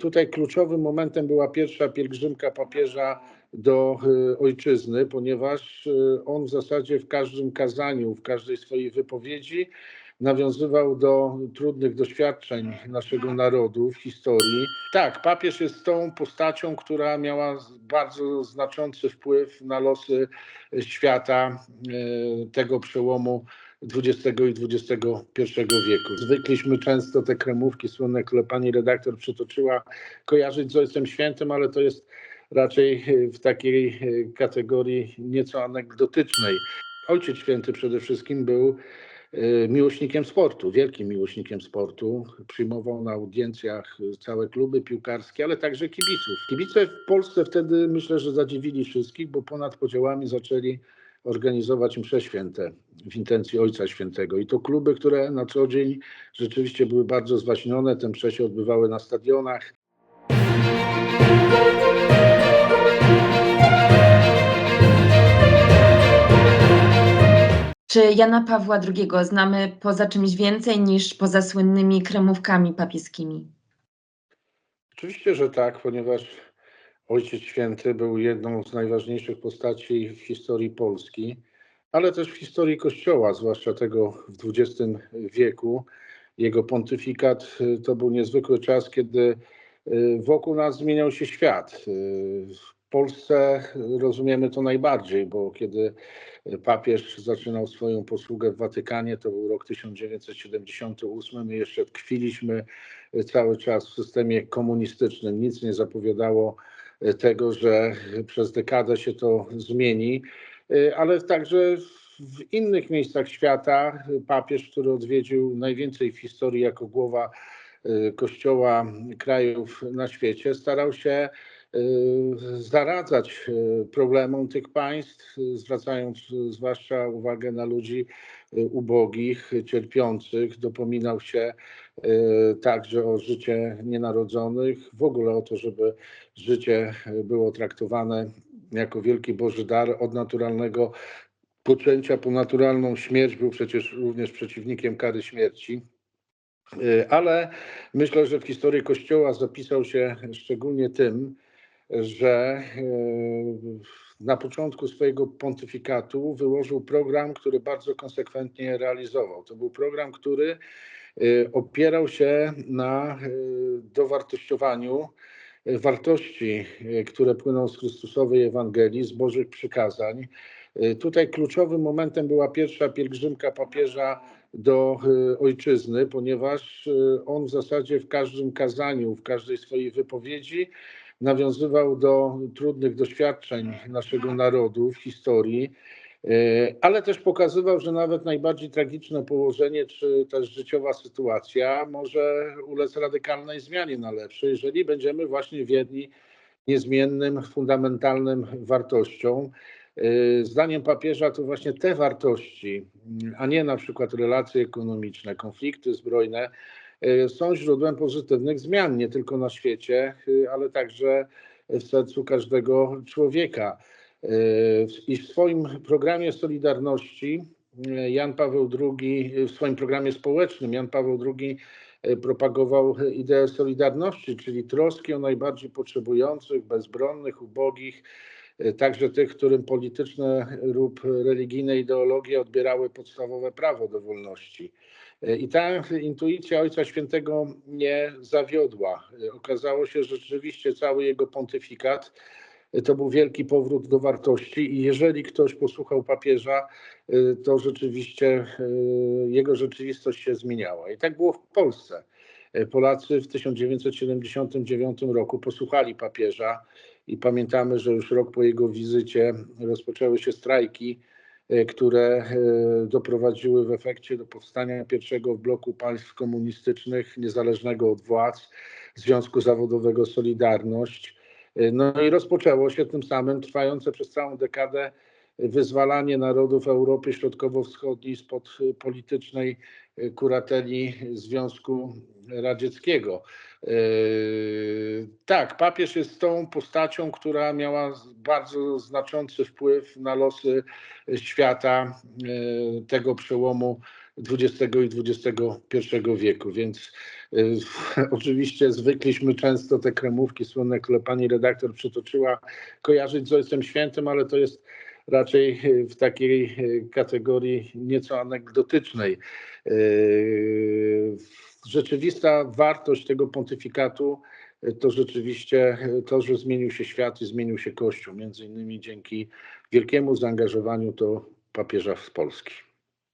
Tutaj kluczowym momentem była pierwsza pielgrzymka papieża do y, ojczyzny, ponieważ y, on w zasadzie w każdym kazaniu, w każdej swojej wypowiedzi nawiązywał do trudnych doświadczeń naszego narodu w historii. Tak, papież jest tą postacią, która miała bardzo znaczący wpływ na losy świata y, tego przełomu XX i XXI wieku. Zwykliśmy często te kremówki słynne, które pani redaktor przytoczyła, kojarzyć z Ojcem Świętym, ale to jest raczej w takiej kategorii nieco anegdotycznej. Ojciec Święty przede wszystkim był e, miłośnikiem sportu, wielkim miłośnikiem sportu. Przyjmował na audiencjach całe kluby piłkarskie, ale także kibiców. Kibice w Polsce wtedy myślę, że zadziwili wszystkich, bo ponad podziałami zaczęli organizować msze święte w intencji Ojca Świętego. I to kluby, które na co dzień rzeczywiście były bardzo zwaśnione, te msze się odbywały na stadionach. Czy Jana Pawła II znamy poza czymś więcej niż poza słynnymi kremówkami papieskimi? Oczywiście, że tak, ponieważ Ojciec Święty był jedną z najważniejszych postaci w historii Polski, ale też w historii Kościoła, zwłaszcza tego w XX wieku. Jego pontyfikat y, to był niezwykły czas, kiedy y, wokół nas zmieniał się świat. Y, W Polsce rozumiemy to najbardziej, bo kiedy papież zaczynał swoją posługę w Watykanie, to był rok 1978. My jeszcze tkwiliśmy cały czas w systemie komunistycznym. Nic nie zapowiadało tego, że przez dekadę się to zmieni, ale także w innych miejscach świata papież, który odwiedził najwięcej w historii jako głowa kościoła krajów na świecie, starał się zaradzać problemom tych państw, zwracając zwłaszcza uwagę na ludzi ubogich, cierpiących, dopominał się także o życie nienarodzonych, w ogóle o to, żeby życie było traktowane jako wielki Boży dar od naturalnego poczęcia po naturalną śmierć. Był przecież również przeciwnikiem kary śmierci. Ale myślę, że w historii Kościoła zapisał się szczególnie tym, że na początku swojego pontyfikatu wyłożył program, który bardzo konsekwentnie realizował. To był program, który opierał się na dowartościowaniu wartości, które płyną z Chrystusowej Ewangelii, z Bożych przykazań. Tutaj kluczowym momentem była pierwsza pielgrzymka papieża do ojczyzny, ponieważ on w zasadzie w każdym kazaniu, w każdej swojej wypowiedzi nawiązywał do trudnych doświadczeń naszego narodu w historii, ale też pokazywał, że nawet najbardziej tragiczne położenie, czy też życiowa sytuacja może ulec radykalnej zmianie na lepsze, jeżeli będziemy właśnie wierni niezmiennym, fundamentalnym wartościom. Zdaniem papieża to właśnie te wartości, a nie na przykład relacje ekonomiczne, konflikty zbrojne, są źródłem pozytywnych zmian nie tylko na świecie, ale także w sercu każdego człowieka. I w swoim programie Solidarności Jan Paweł II, w swoim programie społecznym Jan Paweł II propagował ideę solidarności, czyli troski o najbardziej potrzebujących, bezbronnych, ubogich, także tych, którym polityczne lub religijne ideologie odbierały podstawowe prawo do wolności. I ta intuicja Ojca Świętego nie zawiodła. Okazało się, że rzeczywiście cały jego pontyfikat to był wielki powrót do wartości i jeżeli ktoś posłuchał papieża, to rzeczywiście jego rzeczywistość się zmieniała. I tak było w Polsce. Polacy w 1979 roku posłuchali papieża i pamiętamy, że już rok po jego wizycie rozpoczęły się strajki, które doprowadziły w efekcie do powstania pierwszego bloku państw komunistycznych niezależnego od władz Związku Zawodowego Solidarność. No i rozpoczęło się tym samym trwające przez całą dekadę wyzwalanie narodów Europy Środkowo-Wschodniej spod politycznej kurateli Związku Radzieckiego. Tak, papież jest tą postacią, która miała bardzo znaczący wpływ na losy świata tego przełomu XX i XXI wieku, więc y, oczywiście zwykliśmy często te kremówki słynne, które pani redaktor przytoczyła, kojarzyć z Ojcem Świętym, ale to jest raczej y, w takiej y, kategorii nieco anegdotycznej. Y, Rzeczywista wartość tego pontyfikatu to rzeczywiście to, że zmienił się świat i zmienił się Kościół, między innymi dzięki wielkiemu zaangażowaniu to papieża z Polski.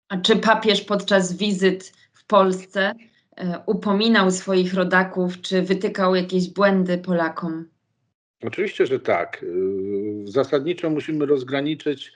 A czy papież podczas wizyt w Polsce e, upominał swoich rodaków, czy wytykał jakieś błędy Polakom? Oczywiście, że tak. Y, Zasadniczo musimy rozgraniczyć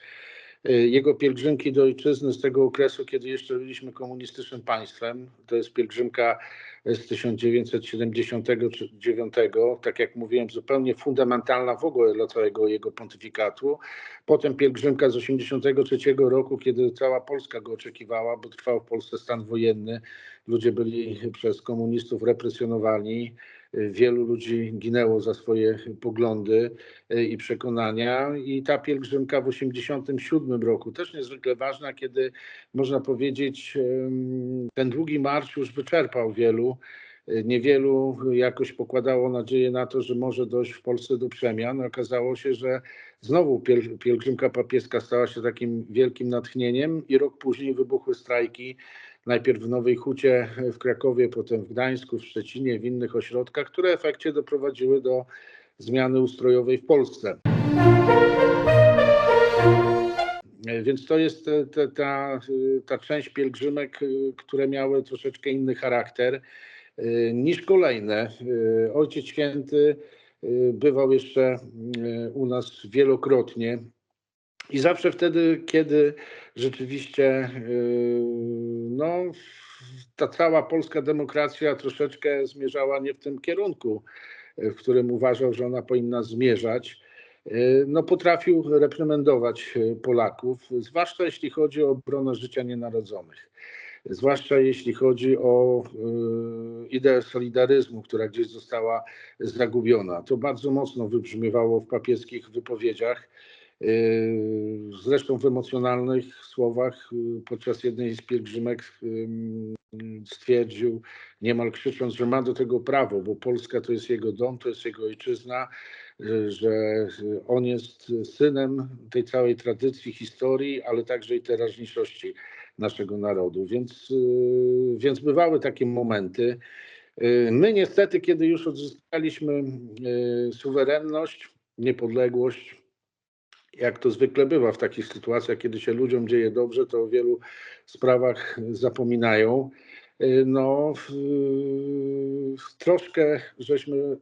y, jego pielgrzymki do ojczyzny z tego okresu, kiedy jeszcze byliśmy komunistycznym państwem. To jest pielgrzymka z 1979, tak jak mówiłem, zupełnie fundamentalna w ogóle dla całego jego pontyfikatu. Potem pielgrzymka z 1983 roku, kiedy cała Polska go oczekiwała, bo trwał w Polsce stan wojenny. Ludzie byli przez komunistów represjonowani. Wielu ludzi ginęło za swoje poglądy y, i przekonania. I ta pielgrzymka w 1987 roku, też niezwykle ważna, kiedy można powiedzieć, ten długi marsz już wyczerpał wielu. Y, Niewielu jakoś pokładało nadzieję na to, że może dojść w Polsce do przemian. Okazało się, że znowu piel- pielgrzymka papieska stała się takim wielkim natchnieniem i rok później wybuchły strajki najpierw w Nowej Hucie w Krakowie, potem w Gdańsku, w Szczecinie, w innych ośrodkach, które w efekcie doprowadziły do zmiany ustrojowej w Polsce. E, Więc to jest te, ta, y, ta część pielgrzymek, które miały troszeczkę inny charakter niż kolejne. Ojciec Święty bywał jeszcze u nas wielokrotnie. I zawsze wtedy, kiedy rzeczywiście yy, no, ta cała polska demokracja troszeczkę zmierzała nie w tym kierunku, w którym uważał, że ona powinna zmierzać, yy, no, potrafił reprymendować Polaków, zwłaszcza jeśli chodzi o obronę życia nienarodzonych. Zwłaszcza jeśli chodzi o yy, ideę solidaryzmu, która gdzieś została zagubiona. To bardzo mocno wybrzmiewało w papieskich wypowiedziach. Yy, Zresztą w emocjonalnych słowach yy, podczas jednej z pielgrzymek yy, stwierdził, niemal krzycząc, że ma do tego prawo, bo Polska to jest jego dom, to jest jego ojczyzna, że on jest synem tej całej tradycji, historii, ale także i teraźniejszości naszego narodu. Więc, więc bywały takie momenty. My niestety, kiedy już odzyskaliśmy suwerenność, niepodległość, jak to zwykle bywa w takich sytuacjach, kiedy się ludziom dzieje dobrze, to o wielu sprawach zapominają. Y, No, troszkę żeśmy y,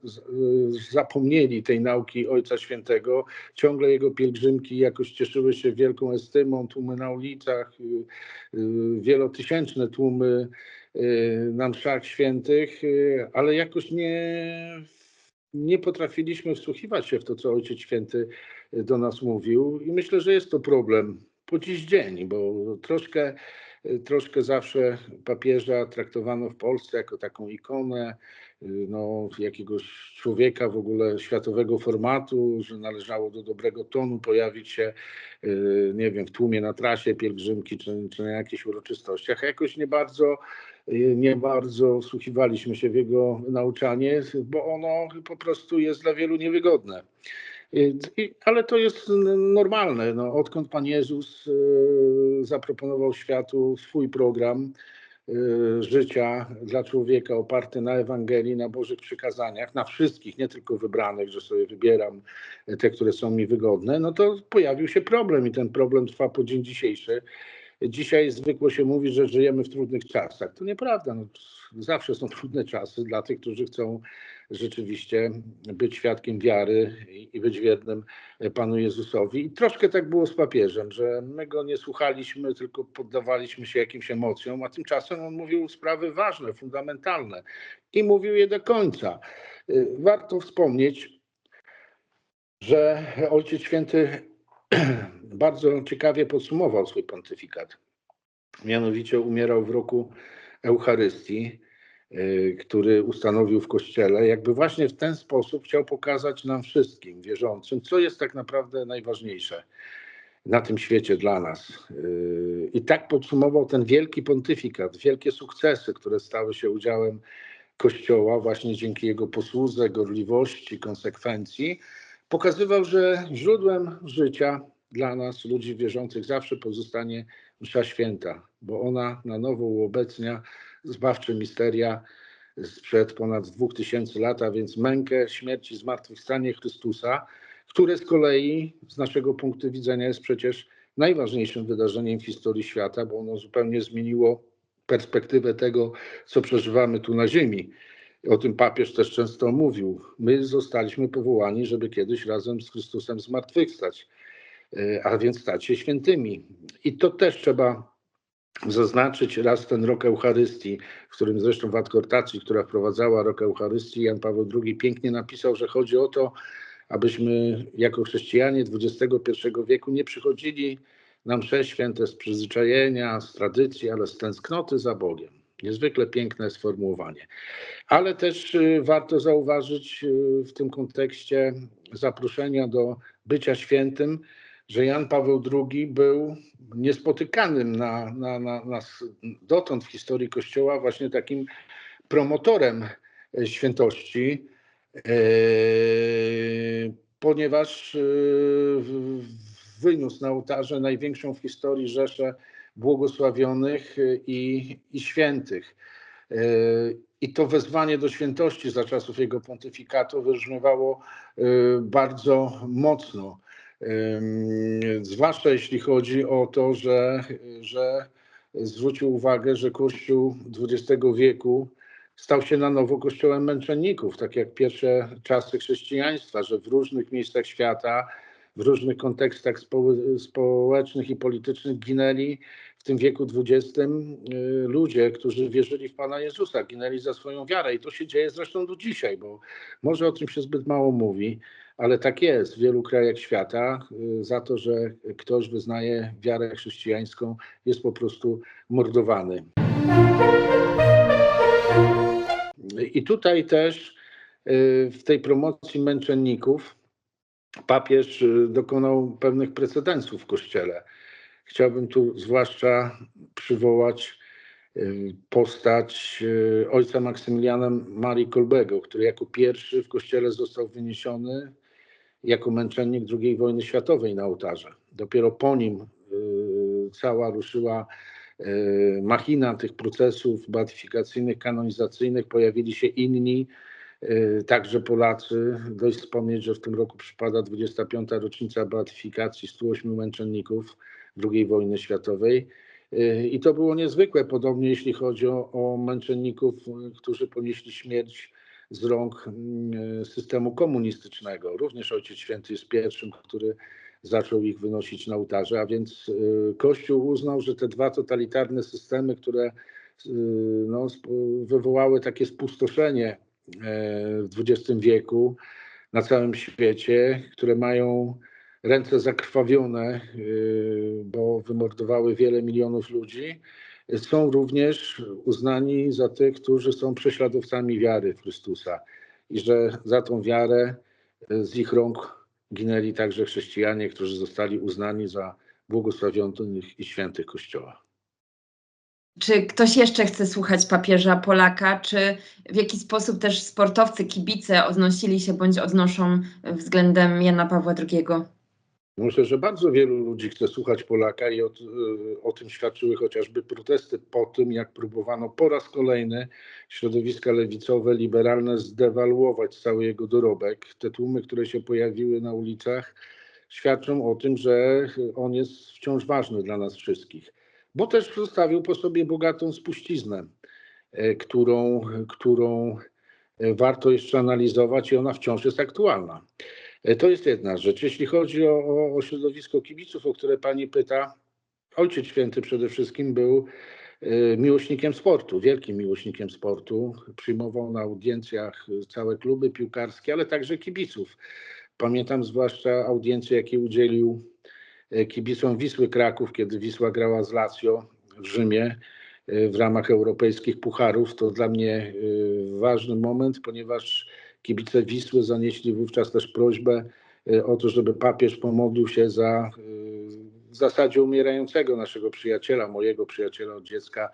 zapomnieli tej nauki Ojca Świętego. Ciągle jego pielgrzymki jakoś cieszyły się wielką estymą, tłumy na ulicach, y, wielotysięczne tłumy na mszach świętych, ale jakoś nie, nie potrafiliśmy wsłuchiwać się w to, co Ojciec Święty do nas mówił i myślę, że jest to problem po dziś dzień, bo troszkę, troszkę zawsze papieża traktowano w Polsce jako taką ikonę no, jakiegoś człowieka w ogóle światowego formatu, że należało do dobrego tonu pojawić się, y, nie wiem, w tłumie na trasie pielgrzymki czy, czy na jakichś uroczystościach. A jakoś nie bardzo, y, nie bardzo wsłuchiwaliśmy się w jego nauczanie, bo ono po prostu jest dla wielu niewygodne. Ale to jest normalne. No, odkąd Pan Jezus y, zaproponował światu swój program y, życia dla człowieka oparty na Ewangelii, na Bożych przykazaniach, na wszystkich, nie tylko wybranych, że sobie wybieram te, które są mi wygodne, no to pojawił się problem i ten problem trwa po dzień dzisiejszy. Dzisiaj zwykło się mówić, że żyjemy w trudnych czasach. To nieprawda. No, zawsze są trudne czasy dla tych, którzy chcą rzeczywiście być świadkiem wiary i i być wiernym Panu Jezusowi. I troszkę tak było z papieżem, że my go nie słuchaliśmy, tylko poddawaliśmy się jakimś emocjom, a tymczasem on mówił sprawy ważne, fundamentalne i mówił je do końca. Y, Warto wspomnieć, że Ojciec Święty bardzo ciekawie podsumował swój pontyfikat. Mianowicie umierał w roku Eucharystii, y, który ustanowił w Kościele. Jakby właśnie w ten sposób chciał pokazać nam wszystkim wierzącym, co jest tak naprawdę najważniejsze. na tym świecie dla nas. Yy, I tak podsumował ten wielki pontyfikat, wielkie sukcesy, które stały się udziałem Kościoła właśnie dzięki jego posłudze, gorliwości, konsekwencji. Pokazywał, że źródłem życia dla nas, ludzi wierzących, zawsze pozostanie msza święta, bo ona na nowo uobecnia zbawcze misteria sprzed ponad 2000 lat, a więc mękę, śmierć i zmartwychwstanie Chrystusa, które z kolei z naszego punktu widzenia jest przecież najważniejszym wydarzeniem w historii świata, bo ono zupełnie zmieniło perspektywę tego, co przeżywamy tu na Ziemi. O tym papież też często mówił. My zostaliśmy powołani, żeby kiedyś razem z Chrystusem zmartwychwstać, e, a więc stać się świętymi. I to też trzeba zaznaczyć raz ten rok Eucharystii, w którym zresztą w adkortacji, która wprowadzała rok Eucharystii, Jan Paweł II pięknie napisał, że chodzi o to, abyśmy jako chrześcijanie XXI wieku nie przychodzili na msze święte z przyzwyczajenia, z tradycji, ale z tęsknoty za Bogiem. Niezwykle piękne sformułowanie. Ale też y, warto zauważyć y, w tym kontekście zaproszenia do bycia świętym, że Jan Paweł II był niespotykanym na, na, na, na, dotąd w historii Kościoła właśnie takim promotorem e, świętości, e, ponieważ e, wyniósł na ołtarze największą w historii rzeszę błogosławionych i, i świętych. I to wezwanie do świętości za czasów jego pontyfikatu wybrzmiewało bardzo mocno. Zwłaszcza jeśli chodzi o to, że, że zwrócił uwagę, że Kościół XX wieku stał się na nowo kościołem męczenników, tak jak pierwsze czasy chrześcijaństwa, że w różnych miejscach świata, w różnych kontekstach społecznych i politycznych ginęli w tym wieku XX y, ludzie, którzy wierzyli w Pana Jezusa, ginęli za swoją wiarę. I to się dzieje zresztą do dzisiaj, bo może o tym się zbyt mało mówi ale tak jest w wielu krajach świata. Y, za to, że ktoś wyznaje wiarę chrześcijańską, jest po prostu mordowany. I tutaj też y, w tej promocji męczenników papież y, dokonał pewnych precedensów w kościele. Chciałbym tu zwłaszcza przywołać postać ojca Maksymiliana Marii Kolbego, który jako pierwszy w kościele został wyniesiony jako męczennik II wojny światowej na ołtarze. Dopiero po nim y, cała ruszyła y, machina tych procesów beatyfikacyjnych, kanonizacyjnych, pojawili się inni, y, także Polacy. Dość wspomnieć, że w tym roku przypada 25. rocznica beatyfikacji 108 męczenników II wojny światowej. I to było niezwykłe, podobnie jeśli chodzi o, o męczenników, którzy ponieśli śmierć z rąk mm, systemu komunistycznego. Również Ojciec Święty jest pierwszym, który zaczął ich wynosić na ołtarze, a więc y, Kościół uznał, że te dwa totalitarne systemy, które y, no, wywołały takie spustoszenie w XX wieku na całym świecie, które mają ręce zakrwawione, y, bo wymordowały wiele milionów ludzi, są również uznani za tych, którzy są prześladowcami wiary w Chrystusa i że za tą wiarę e, z ich rąk ginęli także chrześcijanie, którzy zostali uznani za błogosławionych i świętych Kościoła. Czy ktoś jeszcze chce słuchać papieża Polaka? Czy w jaki sposób też sportowcy, kibice odnosili się bądź odnoszą względem Jana Pawła II? Myślę, że bardzo wielu ludzi chce słuchać Polaka i o, o, tym świadczyły chociażby protesty po tym, jak próbowano po raz kolejny środowiska lewicowe, liberalne zdewaluować cały jego dorobek. Te tłumy, które się pojawiły na ulicach, świadczą o tym, że on jest wciąż ważny dla nas wszystkich, bo też zostawił po sobie bogatą spuściznę, e, którą, którą e, warto jeszcze analizować i ona wciąż jest aktualna. E, to jest jedna rzecz. Jeśli chodzi o, o, środowisko kibiców, o które pani pyta, Ojciec Święty przede wszystkim był miłośnikiem sportu, wielkim miłośnikiem sportu. Przyjmował na audiencjach całe kluby piłkarskie, ale także kibiców. Pamiętam zwłaszcza audiencję, jakiej udzielił kibicom Wisły Kraków, kiedy Wisła grała z Lazio w Rzymie w ramach europejskich pucharów. To dla mnie ważny moment, ponieważ Kibice Wisły zanieśli wówczas też prośbę e, o to, żeby papież pomodlił się za e, w zasadzie umierającego naszego przyjaciela, mojego przyjaciela od dziecka,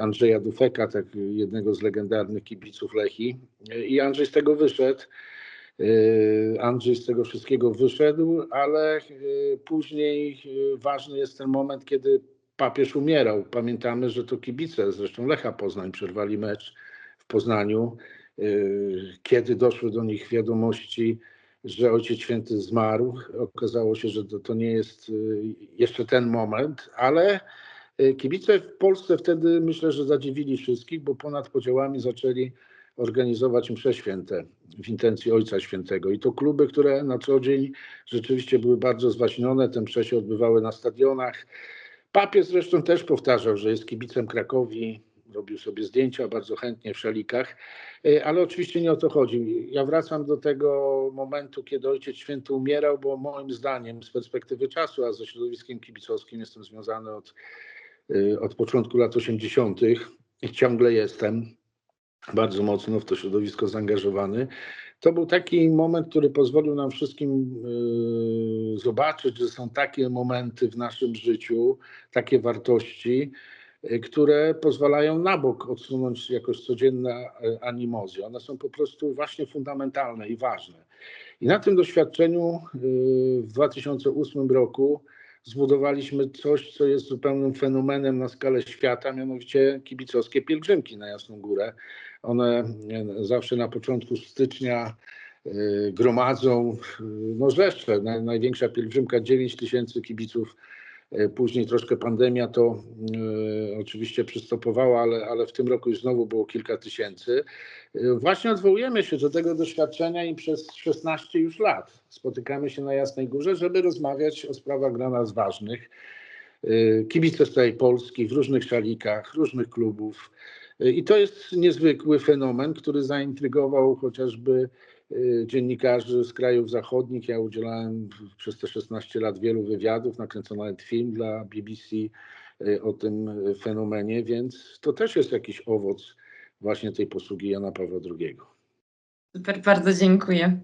Andrzeja Dufeka, tak, jednego z legendarnych kibiców Lechi. I Andrzej z tego wyszedł. Y, Andrzej z tego wszystkiego wyszedł, ale y, później y, ważny jest ten moment, kiedy papież umierał. Pamiętamy, że to kibice, zresztą Lecha Poznań, przerwali mecz w Poznaniu, kiedy doszły do nich wiadomości, że Ojciec Święty zmarł. Okazało się, że to, to nie jest jeszcze ten moment, ale kibice w Polsce wtedy myślę, że zadziwili wszystkich, bo ponad podziałami zaczęli organizować msze święte w intencji Ojca Świętego. I to kluby, które na co dzień rzeczywiście były bardzo zwaśnione, te msze się odbywały na stadionach. Papież zresztą też powtarzał, że jest kibicem Krakowi, robił sobie zdjęcia bardzo chętnie w szalikach, E, ale oczywiście nie o to chodzi. Ja wracam do tego momentu, kiedy Ojciec Święty umierał, bo moim zdaniem z perspektywy czasu, a ze środowiskiem kibicowskim jestem związany od, e, od początku lat 80. i ciągle jestem bardzo mocno w to środowisko zaangażowany. To był taki moment, który pozwolił nam wszystkim y, zobaczyć, że są takie momenty w naszym życiu, takie wartości, y, które pozwalają na bok odsunąć jakoś codzienne y, animozje. One są po prostu właśnie fundamentalne i ważne. I na tym doświadczeniu w 2008 roku zbudowaliśmy coś, co jest zupełnym fenomenem na skalę świata, mianowicie kibicowskie pielgrzymki na Jasną Górę. One e, zawsze na początku stycznia e, gromadzą e, no rzesze. Naj, największa pielgrzymka 9 tysięcy kibiców. E, Później troszkę pandemia to e, oczywiście przystopowała, ale, ale w tym roku już znowu było kilka tysięcy. E, Właśnie odwołujemy się do tego doświadczenia i przez 16 już lat spotykamy się na Jasnej Górze, żeby rozmawiać o sprawach dla nas ważnych. Kibice z Polski w różnych szalikach, różnych klubów. I to jest niezwykły fenomen, który zaintrygował chociażby dziennikarzy z krajów zachodnich. Ja udzielałem przez te 16 lat wielu wywiadów, nakręcono nawet film dla BBC y, o tym y, fenomenie, więc to też jest jakiś owoc właśnie tej posługi Jana Pawła II. Super, bardzo dziękuję.